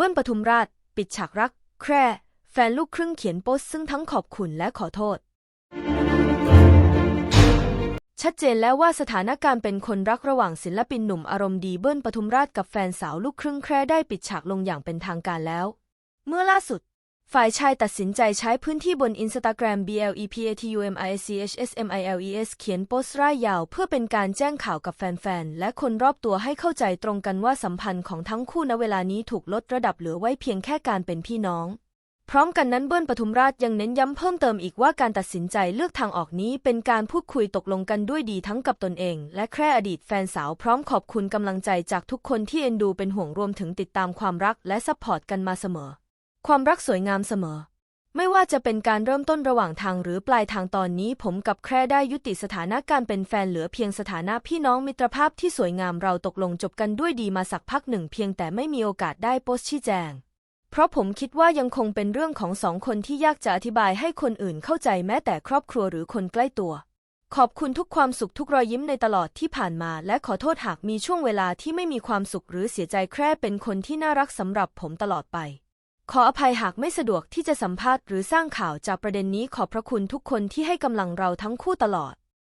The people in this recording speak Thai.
เบิ้ลปทุมราช ปิดฉากรัก แคร่ แฟนลูกครึ่งเขียนโพสซึ่งทั้งขอบคุณและขอโทษ ชัดเจนแล้วว่าสถานการณ์เป็นคนรักระหว่างศิลปินหนุ่มอารมณ์ดีเบิ้ลปทุมราชกับแฟนสาวลูกครึ่งแคร่ได้ปิดฉากลงอย่างเป็นทางการแล้ว เมื่อล่าสุด ฝ่ายชายตัดสินใจใช้พื้นที่บนอินสตาแกรม BLEPATUMISCHSMILES เขียนโพสต์ร่ายยาวเพื่อเป็นการแจ้งข่าวกับแฟนๆ และคนรอบตัวให้เข้าใจตรงกันว่าสัมพันธ์ของทั้งคู่ณเวลานี้ถูกลดระดับเหลือไว้เพียงแค่การเป็นพี่น้อง พร้อมกันนั้นเบิ้ลปทุมราชยังเน้นย้ำเพิ่มเติมอีกว่าการตัดสินใจเลือกทางออกนี้เป็นการพูดคุยตกลงกันด้วยดีทั้งกับตนเอง และแค่อดีตแฟนสาวพร้อมขอบคุณกำลังใจจากทุกคนที่เอ็นดูเป็นห่วงรวมถึงติดตามความรักและซัพพอร์ตกันมาเสมอ ความรักสวยงามเสมอ ไม่ว่าจะเป็นการเริ่มต้นระหว่างทางหรือปลายทางตอนนี้ ผมกับแคร่ได้ยุติสถานะการเป็นแฟนเหลือเพียงสถานะพี่น้องมิตรภาพที่สวยงามเราตกลงจบกันด้วยดีมาสักพักหนึ่งเพียงแต่ไม่มีโอกาสได้โพสชี้แจง เพราะผมคิดว่ายังคงเป็นเรื่องของสองคนที่ยากจะอธิบายให้คนอื่นเข้าใจแม้แต่ครอบครัวหรือคนใกล้ตัวขอบคุณทุกความสุขทุกรอยยิ้มในตลอดที่ผ่านมา และขอโทษหากมีช่วงเวลาที่ไม่มีความสุขหรือเสียใจแคร่เป็นคนที่น่ารักสำหรับผมตลอดไป ขออภัยหากไม่สะดวกที่จะสัมภาษณ์หรือสร้างข่าวจากประเด็นนี้ขอบพระคุณทุกคนที่ให้กำลังเราทั้งคู่ตลอด